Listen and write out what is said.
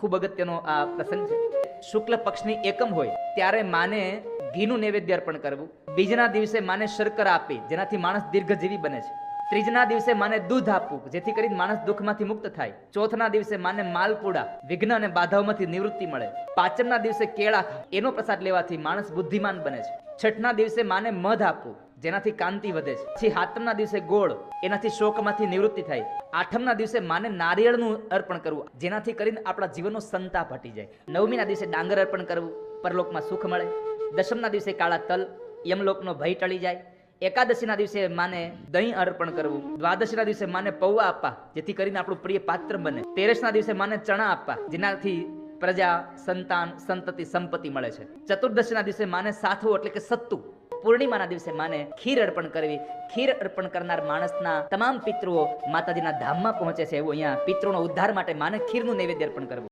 ખૂબ અગત્યનો આ પ્રસંગ છે. શુક્લ પક્ષની એકમ હોય ત્યારે માને ઘીનું નૈવેદ્ય અર્પણ કરવું. બીજના દિવસે માને શર્કરા આપી જેનાથી માણસ દીર્ઘજીવી બને છે. ત્રીજના દિવસે માને દૂધ આપવું, જેથી કરીને માણસ દુઃખમાંથી મુક્ત થાય. ચોથના દિવસે માને માલપુડા, વિઘ્ન અને બાધાઓમાંથી નિવૃત્તિ મળે. પાંચમના દિવસે કેળા એનો પ્રસાદ લેવાથી માણસ બુદ્ધિમાન બને છે. છઠના દિવસે માને મધ આપવું જેનાથી કાંતિ વધે છે. પછી સાતમના દિવસે ગોળ, એનાથી શોકમાંથી નિવૃત્તિ થાય. આઠમના દિવસે માને નારિયેળનું અર્પણ કરવું, જેનાથી કરીને આપણા જીવનનો સંતાપ હટી જાય. નવમીના દિવસે ડાંગર અર્પણ કરવું, પરલોકમાં સુખ મળે. દશમના દિવસે કાળા તલ, યમલોકનો ભય ટળી જાય. એકાદશીના દિવસે માને દહીં અર્પણ કરવું. દ્વાદશીના દિવસે માને પૌવા આપવા, જેથી કરીને આપણું પ્રિય પાત્ર બને. તેરસના દિવસે માને ચણા આપવા, જેનાથી પ્રજા, સંતાન, સંતતિ, સંપત્તિ મળે છે. ચતુર્દશીના દિવસે માને સાથવું, એટલે કે સત્તુ. પૂર્ણિમાના દિવસે માને ખીર અર્પણ કરવી. ખીર અર્પણ કરનાર માણસના તમામ પિતૃઓ માતાજીના ધામમાં પહોંચે છે એવું અહીંયા પિતૃનો ઉદ્ધાર માટે માને ખીરનું નૈવેદ્ય અર્પણ કરવું.